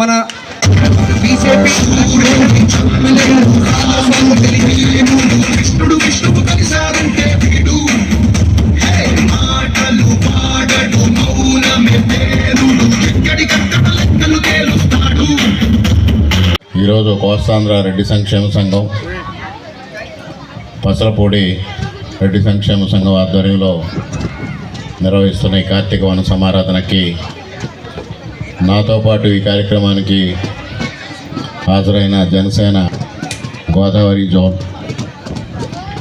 మన బీజేపీ కృష్ణుడు విష్ణువు కలిశారంటే వీడు. మాటలు పాడడు మౌనమే పేరుడు. ఎక్కడికక్కడ లెక్కలు తేలుస్తాడు? ఈరోజు కోస్తాంధ్ర రెడ్డి సంక్షేమ సంఘం పసలపూడి రెడ్డి సంక్షేమ సంఘం ఆధ్వర్యంలో నిర్వహిస్తున్న ఈ కార్తీక వన సమారాధనకి నాతో పాటు ఈ కార్యక్రమానికి హాజరైన జనసేన గోదావరి జోన్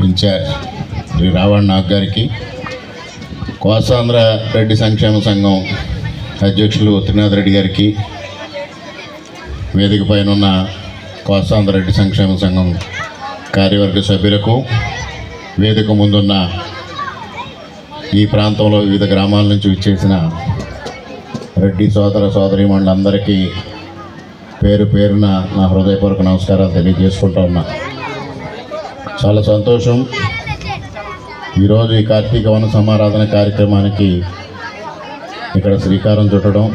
ఇన్ఛార్జ్ శ్రీ రావణ్ నాగ్ గారికి కోస్తాంధ్ర రెడ్డి సంక్షేమ సంఘం అధ్యక్షులు త్రినాథ్ రెడ్డి గారికి వేదిక పైన ఉన్న కోస్తాంధ్ర రెడ్డి సంక్షేమ సంఘం కార్యవర్గ సభ్యులకు వేదిక ముందున్న ఈ ప్రాంతంలో వివిధ గ్రామాల నుంచి విచ్చేసిన రెడ్డి సోదర సోదరి మండలందరికీ పేరు పేరున నా హృదయపూర్వక నమస్కారాలు తెలియజేసుకుంటా ఉన్నా. చాలా సంతోషం. ఈరోజు ఈ కార్తీక వన సమారాధన కార్యక్రమానికి ఇక్కడ శ్రీకారం చుట్టడం.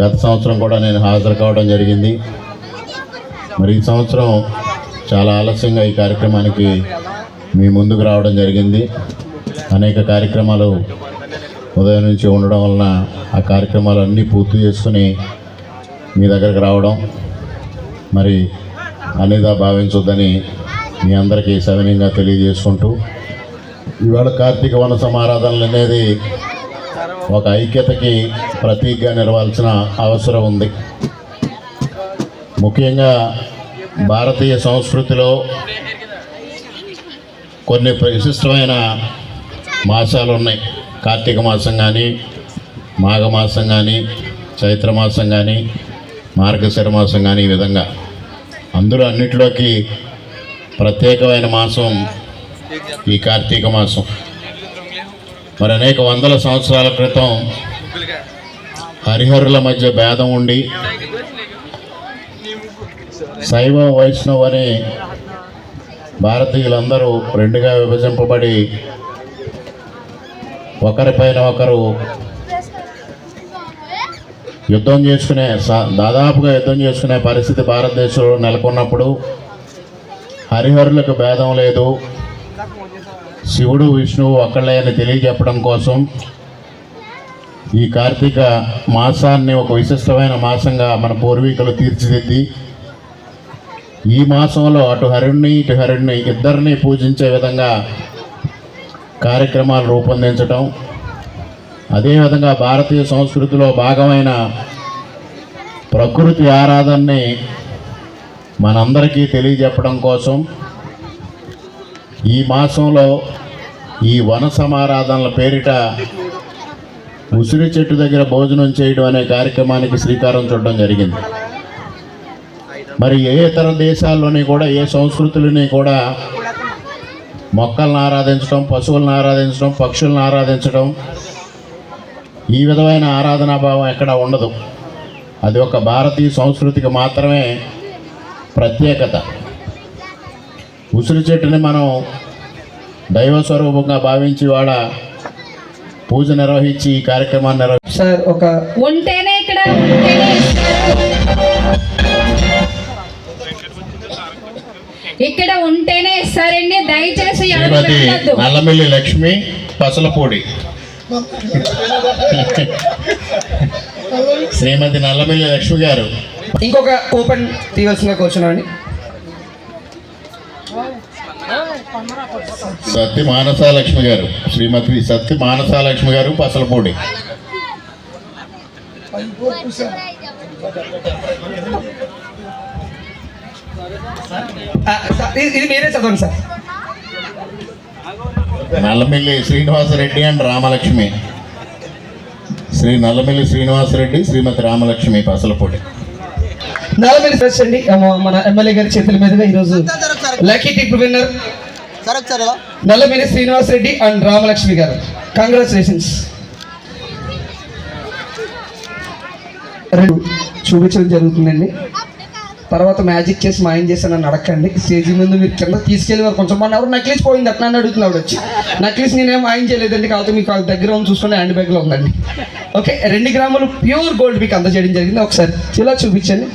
గత సంవత్సరం కూడా నేను హాజరు కావడం జరిగింది. మరి ఈ సంవత్సరం చాలా ఆలస్యంగా ఈ కార్యక్రమానికి మీ ముందుకు రావడం జరిగింది. అనేక కార్యక్రమాలు ఉదయం నుంచి ఉండడం వలన ఆ కార్యక్రమాలు అన్నీ పూర్తి చేసుకుని మీ దగ్గరకు రావడం మరి అనేదా భావించొద్దని మీ అందరికీ సవినీయంగా తెలియజేసుకుంటూ ఇవాళ కార్తీక వన సమారాధనలు అనేది ఒక ఐక్యతకి ప్రతీకగా నిలవాల్సిన అవసరం ఉంది. ముఖ్యంగా భారతీయ సంస్కృతిలో కొన్ని విశిష్టమైన మాసాలు ఉన్నాయి కార్తీక మాసం కానీ మాఘమాసం కానీ చైత్రమాసం కానీ మార్గశిర మాసం కానీ ఈ విధంగా అందులో అన్నిటిలోకి ప్రత్యేకమైన మాసం ఈ కార్తీక మాసం. మరి అనేక వందల సంవత్సరాల క్రితం హరిహరుల మధ్య భేదం ఉండి శైవ వైష్ణవ్ అని భారతీయులందరూ రెండుగా విభజింపబడి ఒకరిపైన ఒకరు యుద్ధం చేసుకునే దాదాపుగా యుద్ధం చేసుకునే పరిస్థితి భారతదేశంలో నెలకొన్నప్పుడు హరిహరులకు భేదం లేదు. శివుడు విష్ణువు ఒక్కళ్ళే అని తెలియజెప్పడం కోసం ఈ కార్తీక మాసాన్ని ఒక విశిష్టమైన మాసంగా మన పూర్వీకులు తీర్చిదిద్ది. ఈ మాసంలో అటు హరుణ్ణి ఇటు హరుణ్ణి ఇద్దరిని పూజించే విధంగా కార్యక్రమాలు రూపొందించటం అదేవిధంగా భారతీయ సంస్కృతిలో భాగమైన ప్రకృతి ఆరాధనని మనందరికీ తెలియజెప్పడం కోసం ఈ మాసంలో ఈ వన సమారాధనల పేరిట ఉసిరి చెట్టు దగ్గర భోజనం చేయడం అనే కార్యక్రమానికి శ్రీకారం చుట్టడం జరిగింది. మరి ఏ ఇతర దేశాల్లోని కూడా ఏ సంస్కృతులని కూడా మొక్కలను ఆరాధించడం పశువులను ఆరాధించడం పక్షులను ఆరాధించడం ఈ విధమైన ఆరాధనా భావం ఎక్కడ ఉండదు అది ఒక భారతీయ సంస్కృతికి మాత్రమే ప్రత్యేకత ఉసిరి చెట్టుని మనం దైవ స్వరూపంగా భావించి వాడ పూజ నిర్వహించి ఈ కార్యక్రమాన్ని నిర్వహి సార్ ఒక ఉంటేనే ఇక్కడ. ఇక్కడ ఉంటేనే ఇస్తారండి దయచేసి. నల్లమిల్లి లక్ష్మి పసలపూడి. శ్రీమతి నల్లమిల్లి లక్ష్మి గారు. ఇంకొక కూపన్ తీయవలసిన కూర్చున్నాండి సత్తి మానసాలక్ష్మి గారు. శ్రీమతి సత్తి మానసాలక్ష్మి గారు పసలపూడి. ఇది ఇది మీరే చదవండి సార్. నల్లమిల్లి శ్రీనివాసరెడ్డి అండ్ రామలక్ష్మి. శ్రీ నల్లమిల్లి శ్రీనివాసరెడ్డి శ్రీమతి రామలక్ష్మి పసలపూడి. నలభై ప్రెస్ అండి మన ఎమ్మెల్యే గారి చేతుల మీదుగా ఈరోజు లక్కీ టిప్ విన్నర్. సార్ ఒకసారి ఎలా నల్లమిని శ్రీనివాస్ రెడ్డి అండ్ రామలక్ష్మి గారు. కంగ్రాచులేషన్స్ రెండు చూపించడం జరుగుతుందండి. తర్వాత మ్యాజిక్ చేసి మాయం చేసి నన్ను అడగండి స్టేజ్ ముందు మీరు కింద తీసుకెళ్ళి వారు కొంచెం మన ఎవరు నక్లీస్ పోయింది అట్లా అని అడుగుతున్నాడు వచ్చి. నక్లీస్ నేనేం మాయం చేయలేదండి కాకపోతే మీకు దగ్గర ఉంది చూసుకుని హ్యాండ్ బ్యాగ్లో ఉందండి. ఓకే రెండు గ్రాములు ప్యూర్ గోల్డ్ మీకు అందజేయడం జరిగింది. ఒకసారి ఇలా చూపించండి.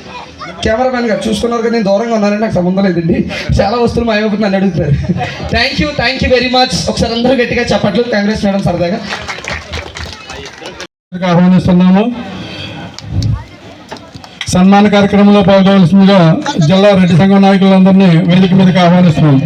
కెమెరామెన్ గారు చూసుకున్నారు కదా నేను దూరంగా ఉన్నానని నాకు సంబంధం లేదండి. చాలా వస్తువులు మాయమైపోతుంది నన్ను అడుగుతారు thank you thank you very much ఒకసారి అందరూ గట్టిగా చెప్పట్లు. కాంగ్రెస్ మేడం సరదాగా. ఆహ్వానిస్తున్నాము. సన్మాన కార్యక్రమంలో పాల్గొవలసిందిగా జిల్లా రెడ్డి సంఘం నాయకులందరినీ వేదిక మీదకి ఆహ్వానిస్తున్నాం.